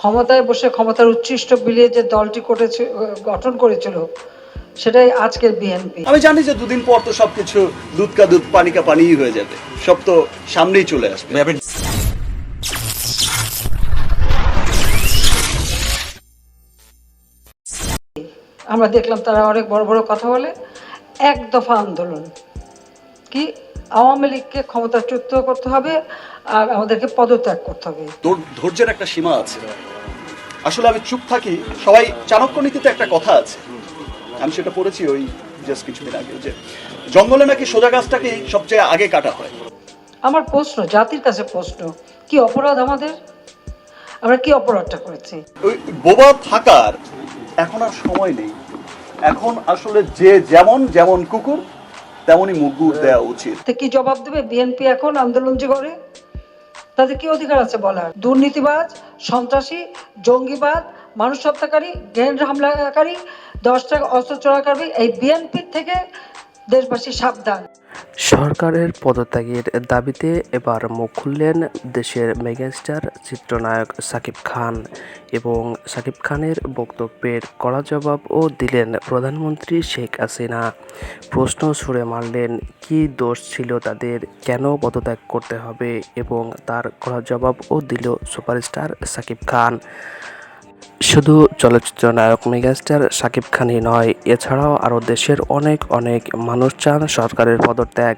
ক্ষমতায় বসে ক্ষমতার উচ্ছিষ্ট বিলিয়ে যে দলটি করেছে গঠন করেছিল সেটাই আজকের বিএনপি। আমি জানি যে দুদিন পর তো সবকিছু দুধ কা দুধ পানি কা পানিই হয়ে যাবে। সব তো সামনেই চলে আসবে। আমরা দেখলাম তারা অনেক বড় বড় কথা বলে। এক দফা আন্দোলন। কি? আওয়ামী লীগকে ক্ষমতাচ্যুত করতে হবে আর আমাদেরকে পদত্যাগ করতে হবে। ধৈর্যের একটা সীমা আছে। আসলে আমি চুপ থাকি। সবাই চাণক্য নীতিতে একটা কথা আছে। আমি সেটা পড়েছি ওই জাস্ট কিছুদিন আগে যে জঙ্গলে নাকি সোজা গাছটাকেই সবচেয়ে আগে কাটা হয়। আমার প্রশ্ন জাতির কাছে প্রশ্ন কি অপরাধ আমাদের? আমরা কি অপরাধটা করেছি? ওই বোবা থাকার এখন আর সময় নেই। এখন আসলে যে যেমন যেমন কুকুর তেমনই মুগুর দেওয়া উচিত। তো কি জবাব দেবে বিএনপি এখন আন্দোলন যে করে? তাদের কি অধিকার আছে বলার? দুর্নীতিবাজ, সন্ত্রাসী, জঙ্গিবাদ, মানুষ হত্যাকারী গ্রেনেড হামলাকারী, দশ টাকা অস্ত্র চোরাকারী, এই বিএনপির থেকে দেশবাসী সাবধান। সরকারের পদত্যাগের দাবিতে এবার মুখ খুললেন দেশের মেগাস্টার চিত্রনায়ক সাকিব খান এবং সাকিব খানের বক্তব্যের কড়া জবাবও দিলেন প্রধানমন্ত্রী শেখ হাসিনা। প্রশ্ন ছুড়ে মারলেন, কি দোষ ছিল তাদের? কেন পদত্যাগ করতে হবে? এবং তার কড়া জবাবও দিল সুপারস্টার সাকিব খান। শুধু চলচ্চিত্র নায়ক মেগাস্টার শাকিব খানই নয়, এছাড়াও আরও দেশের অনেক অনেক মানুষ চান সরকারের পদত্যাগ।